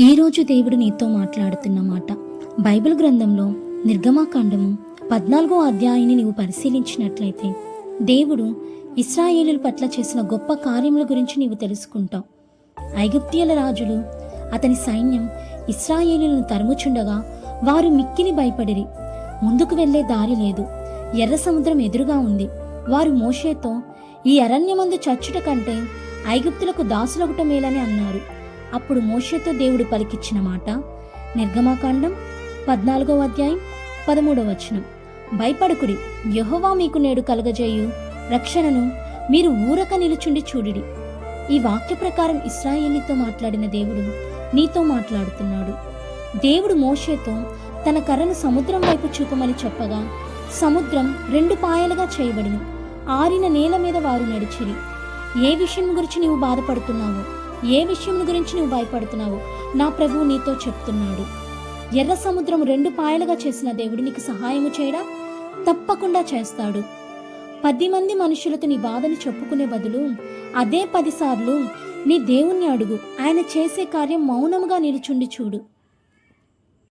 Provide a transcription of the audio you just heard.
ఈరోజు దేవుడు నీతో మాట్లాడుతున్న మాట. బైబిల్ గ్రంథంలో నిర్గమాకాండము పద్నాలుగో అధ్యాయాన్ని నీవు పరిశీలించినట్లయితే దేవుడు ఇస్రాయేలుల పట్ల చేసిన గొప్ప కార్యముల గురించి నీవు తెలుసుకుంటావు. ఐగుప్తియల రాజులు అతని సైన్యం ఇస్రాయేలులను తరుముచుండగా వారు మిక్కిలి భయపడిరి. ముందుకు వెళ్ళే దారి లేదు. ఎర్ర సముద్రం ఎదురుగా ఉంది. వారు మోషేతో ఈ అరణ్యమందు చచ్చుట కంటే ఐగుప్తులకు దాసులొకట మేలని అన్నారు. అప్పుడు మోషేతో దేవుడు పలికిచ్చిన మాట. నిర్గమాకాండం పద్నాలుగో అధ్యాయం పదమూడవ వచనం. భయపడకుడి యహోవా మీకు నేడు కలగజేయు. రక్షణను మీరు ఊరక నిలుచుండి చూడిడి. ఈ వాక్య ప్రకారం ఇస్రాయేలీతో మాట్లాడిన దేవుడు నీతో మాట్లాడుతున్నాడు. దేవుడు మోషేతో తన కర్రను సముద్రం వైపు చూపమని చెప్పగా సముద్రం రెండు పాయలుగా చేయబడిను. ఆరిన నేల మీద వారు నడిచిరి. ఏ విషయం గురించి నీవు బాధపడుతున్నావు? ఏ విషయం గురించి నువ్వు భయపడుతున్నావు? నా ప్రభువు నీతో చెప్తున్నాడు. ఎర్ర సముద్రం రెండు పాయలుగా చేసిన దేవుడు నీకు సహాయము చేయడా? తప్పకుండా చేస్తాడు. పది మంది మనుషులతో నీ బాధను చెప్పుకునే బదులు అదే పదిసార్లు నీ దేవుణ్ణి అడుగు. ఆయన చేసే కార్యం మౌనముగా నిలుచుండి చూడు.